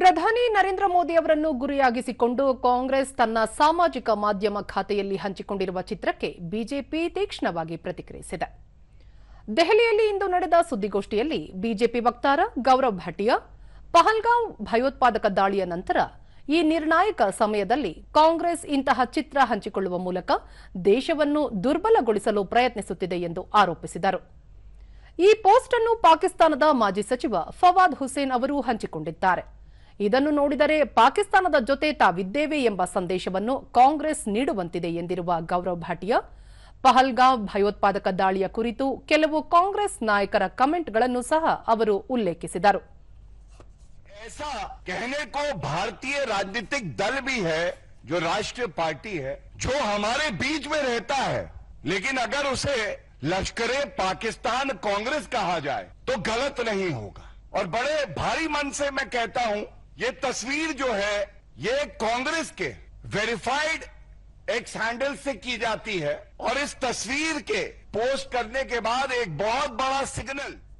ಪ್ರಧಾನಿ ನರೇಂದ್ರ ಮೋದಿ ಅವರನ್ನು ಗುರಿಯಾಗಿಸಿಕೊಂಡು ಕಾಂಗ್ರೆಸ್ ತನ್ನ ಸಾಮಾಜಿಕ ಮಾಧ್ಯಮ ಖಾತೆಯಲ್ಲಿ ಹಂಚಿಕೊಂಡಿರುವ ಚಿತ್ರಕ್ಕೆ ಬಿಜೆಪಿ ತೀಕ್ಷ್ಣವಾಗಿ ಪ್ರತಿಕ್ರಿಯಿಸಿದೆ ದೆಹಲಿಯಲ್ಲಿ ಇಂದು ನಡೆದ ಸುದ್ದಿಗೋಷ್ಠಿಯಲ್ಲಿ ಬಿಜೆಪಿ ವಕ್ತಾರ ಗೌರವ್ ಭಟಿಯಾ ಪಹಲ್ಗಾಂವ್ ಭಯೋತ್ಪಾದಕ ದಾಳಿಯ ನಂತರ ಈ ನಿರ್ಣಾಯಕ ಸಮಯದಲ್ಲಿ ಕಾಂಗ್ರೆಸ್ ಇಂತಹ ಚಿತ್ರ ಹಂಚಿಕೊಳ್ಳುವ ಮೂಲಕ ದೇಶವನ್ನು ದುರ್ಬಲಗೊಳಿಸಲು ಪ್ರಯತ್ನಿಸುತ್ತಿದೆ ಎಂದು ಆರೋಪಿಸಿದರು ಈ ಪೋಸ್ಟ್ ಅನ್ನು ಪಾಕಿಸ್ತಾನದ ಮಾಜಿ ಸಚಿವ ಫವಾದ್ ಹುಸೇನ್ ಅವರು ಹಂಚಿಕೊಂಡಿದ್ದಾರೆ ಇದನ್ನು ನೋಡಿದರೆ ಪಾಕಿಸ್ತಾನದ ಜೊತೆತಾ ವಿದ್ಯೇವೆ ಎಂಬ ಸಂದೇಶವನ್ನು ಕಾಂಗ್ರೆಸ್ ನೀಡುವಂತಿದೆ ಎಂದಿರುವ ಗೌರವ್ ಭಾಟಿಯಾ ಪಹಲ್ಗಾವ್ ಭಯೋತ್ಪಾದಕ ದಾಳಿಯ ಕುರಿತು ಕೆಲವು ಕಾಂಗ್ರೆಸ್ ನಾಯಕರ ಕಾಮೆಂಟ್ಗಳನ್ನು ಸಹ ಅವರು ಉಲ್ಲೇಖಿಸಿದರು ऐसा कहने को भारतीय राजनीतिक दल भी है जो राष्ट्रीय पार्टी है जो हमारे बीच में रहता है लेकिन अगर उसे लश्करे पाकिस्तान कांग्रेस कहा जाए तो गलत नहीं होगा और बड़े भारी मन से मैं कहता हूं ये तस्वीर जो है ये कांग्रेस के वेरीफाइड एक्स हैंडल से की जाती है और इस तस्वीर के पोस्ट करने के बाद एक बहुत बड़ा सिग्नल